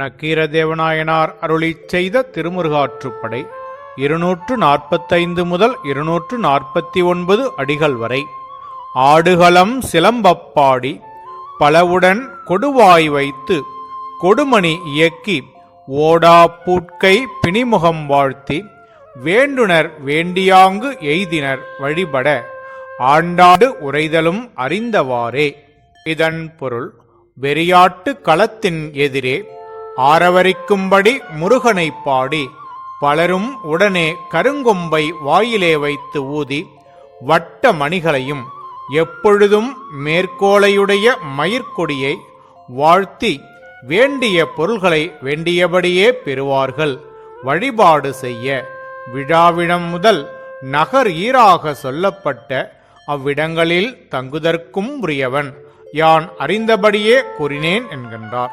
நக்கீரதேவநாயனார் அருளிச் செய்த திருமுருகாற்றுப்படை இருநூற்று நாற்பத்தைந்து முதல் இருநூற்று நாற்பத்தி ஒன்பது அடிகள் வரை. ஆடுகளம் சிலம்பப்பாடி பலவுடன் கொடுவாய் வைத்து கொடுமணி இயக்கி ஓடா பூட்கை பிணிமுகம் வாழ்த்தி வேண்டுனர் வேண்டியாங்கு எய்தினர் வழிபட ஆண்டாடு உரைதலும் அறிந்தவாறே. இதன் பொருள் வெறியாட்டு களத்தின் எதிரே ஆரவரிக்கும்படி முருகனைப் பாடி பலரும் உடனே கருங்கொம்பை வாயிலே வைத்து ஊதி வட்ட மணிகளையும் எப்பொழுதும் மேற்கோளையுடைய மயிர்கொடியை வாழ்த்தி வேண்டிய பொருள்களை வேண்டியபடியே பெறுவார்கள். வழிபாடு செய்ய விழாவிடம் முதல் நகர் ஈராக சொல்லப்பட்ட அவ்விடங்களில் தங்குதற்கும் உரியவன். யான் அறிந்தபடியே கூறினேன் என்கின்றார்.